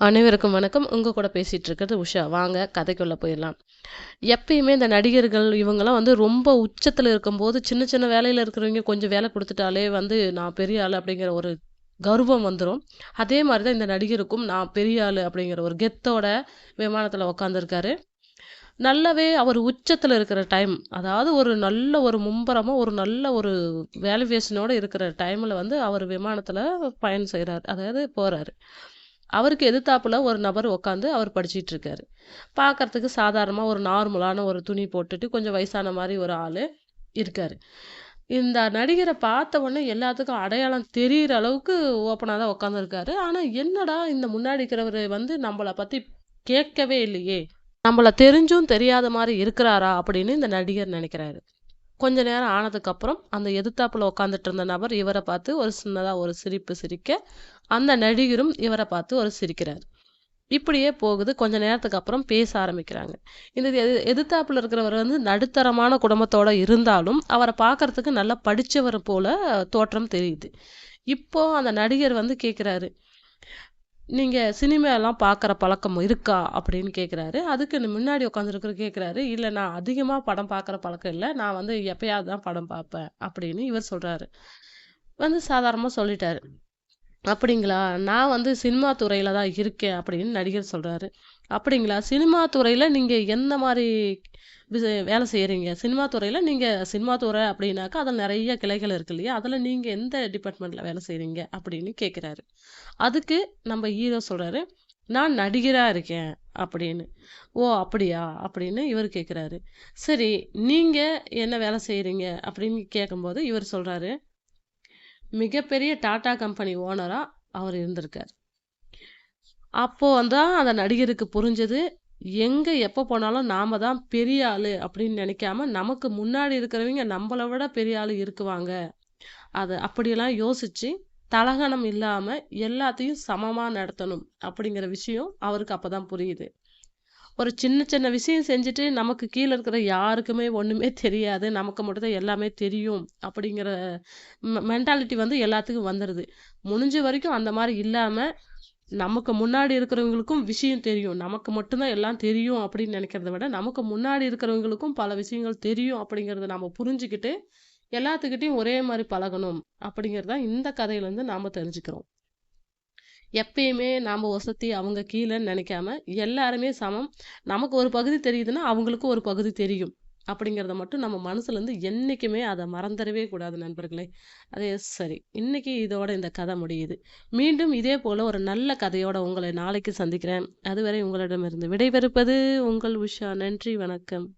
அனைவருக்கும் வணக்கம். உங்கள் கூட பேசிகிட்டு இருக்கிறது உஷா. வாங்க கதைக்குள்ளே போயிடலாம் எப்பயுமே இந்த நடிகர்கள் இவங்கெல்லாம் வந்து ரொம்ப உச்சத்தில் இருக்கும்போது, சின்ன சின்ன வேலையில் இருக்கிறவங்க கொஞ்சம் வேலை கொடுத்துட்டாலே வந்து, நான் பெரிய ஆள் அப்படிங்கிற ஒரு கர்வம் வந்துடும் அதே மாதிரி தான் இந்த நடிகருக்கும் நான் பெரிய ஆள் அப்படிங்கிற ஒரு கெத்தோட விமானத்தில் உட்காந்துருக்காரு. நல்லாவே அவர் உச்சத்தில் இருக்கிற டைம், அதாவது ஒரு நல்ல ஒரு மும்பரமாக ஒரு நல்ல ஒரு வேல்யூவேஷனோட இருக்கிற டைமில் வந்து அவர் விமானத்தில் பயணம் செய்கிறார் அதாவது போகிறாரு அவருக்கு எதிர்த்தாப்புல ஒரு நபர் உட்காந்து அவர் படிச்சிட்டு இருக்காரு. பார்க்கறதுக்கு சாதாரணமாக ஒரு நார்மலான ஒரு துணி போட்டுட்டு, கொஞ்சம் வயசான மாதிரி ஒரு ஆள் இருக்காரு. இந்த நடிகரை பார்த்த உடனே எல்லாத்துக்கும் அடையாளம் தெரியிற அளவுக்கு ஓப்பனாக தான் உட்காந்துருக்காரு. ஆனால் என்னடா இந்த முன்னாடி இருக்கிறவர் வந்து நம்மளை பற்றி கேட்கவே இல்லையே! நம்மளை தெரிஞ்சும் தெரியாத மாதிரி இருக்கிறாரா? அப்படின்னு இந்த நடிகர் நினைக்கிறாரு கொஞ்ச நேரம் ஆனதுக்கப்புறம், அந்த எதிர்த்தாப்பில் உட்காந்துட்டு இருந்த நபர் இவரை பார்த்து ஒரு சின்னதாக ஒரு சிரிப்பு சிரிக்க, அந்த நடிகரும் இவரை பார்த்து ஒரு சிரிக்கிறார் இப்படியே போகுது. கொஞ்ச நேரத்துக்கு அப்புறம் பேச ஆரம்பிக்கிறாங்க. இந்த எது எதிர்த்தாப்புல இருக்கிறவர் வந்து நடுத்தரமான குடும்பத்தோட இருந்தாலும், அவரை பார்க்கறதுக்கு நல்லா படித்தவர் போல தோற்றம் தெரியுது. இப்போ அந்த நடிகர் வந்து கேட்குறாரு நீங்கள் சினிமாலாம் பார்க்குற பழக்கம் இருக்கா?" அப்படின்னு கேட்குறாரு அதுக்கு முன்னாடி உட்காந்துருக்குற கேட்குறாரு இல்லை நான் அதிகமாக படம் பார்க்குற பழக்கம் இல்லை நான் வந்து எப்பயாவது தான் படம் பார்ப்பேன்." அப்படின்னு இவர் சொல்கிறாரு வந்து சாதாரணமாக சொல்லிட்டாரு. "அப்படிங்களா? நான் வந்து சினிமா துறையில் தான் இருக்கேன்." அப்படின்னு நடிகர் சொல்கிறாரு "அப்படிங்களா? சினிமா துறையில் நீங்கள் எந்த மாதிரி வேலை செய்கிறீங்க சினிமா துறையில் நீங்கள் சினிமா துறை அப்படின்னாக்கா, அதில் நிறைய கிளைகள் இருக்கு இல்லையா? அதில் நீங்கள் எந்த டிபார்ட்மெண்ட்டில் வேலை செய்கிறீங்க அப்படின்னு கேட்குறாரு அதுக்கு நம்ம ஹீரோ சொல்கிறாரு "நான் நடிகராக இருக்கேன்." அப்படின்னு. "ஓ! அப்படியா?" அப்படின்னு இவர் கேட்குறாரு "சரி, நீங்கள் என்ன வேலை செய்கிறீங்க அப்படின்னு கேட்கும்போது இவர் சொல்கிறாரு மிகப்பெரிய டாட்டா கம்பெனி ஓனராக அவர் இருந்திருக்கார் அப்போ தான் அந்த நடிகருக்கு புரிஞ்சது, எங்க எப்போ போனாலும் நாம தான் பெரிய ஆளு அப்படின்னு நினைக்காம நமக்கு முன்னாடி இருக்கிறவங்க நம்மள விட பெரிய ஆளு இருக்குவாங்க. அது அப்படியெல்லாம் யோசிச்சு, தலகணம் இல்லாம எல்லாத்தையும் சமமா நடத்தணும் அப்படிங்கிற விஷயம் அவருக்கு அப்பதான் புரியுது. ஒரு சின்ன சின்ன விஷயம் செஞ்சுட்டு, நமக்கு கீழே இருக்கிற யாருக்குமே ஒண்ணுமே தெரியாது. நமக்கு மட்டும்தான் எல்லாமே தெரியும் அப்படிங்கிற மெ மென்டாலிட்டி வந்து எல்லாத்துக்கும் வந்துடுது முடிஞ்ச வரைக்கும் அந்த மாதிரி இல்லாம, நமக்கு முன்னாடி இருக்கிறவங்களுக்கும் விஷயம் தெரியும். நமக்கு மட்டும்தான் எல்லாம் தெரியும் அப்படின்னு நினைக்கிறத விட, நமக்கு முன்னாடி இருக்கிறவங்களுக்கும் பல விஷயங்கள் தெரியும் அப்படிங்கிறத நம்ம புரிஞ்சுக்கிட்டு, எல்லாத்துக்கிட்டையும் ஒரே மாதிரி பழகணும் அப்படிங்கிறது தான் இந்த கதையிலேருந்து நாம் தெரிஞ்சுக்கிறோம். எப்பயுமே நாம் வசதி அவங்க கீழேன்னு நினைக்காம எல்லாருமே சமம். நமக்கு ஒரு பகுதி தெரியுதுன்னா, அவங்களுக்கும் ஒரு பகுதி தெரியும். அப்படிங்கிறத மட்டும் நம்ம மனசுலேருந்து என்றைக்குமே அதை மறந்துடவே கூடாது நண்பர்களே. அதே சரி. இன்னைக்கு இதோட இந்த கதை முடியுது. மீண்டும் இதே போல் ஒரு நல்ல கதையோட உங்களை நாளைக்கு சந்திக்கிறேன். அதுவரை உங்களிடமிருந்து விடைபெறுப்பது உங்கள் உஷா. நன்றி, வணக்கம்.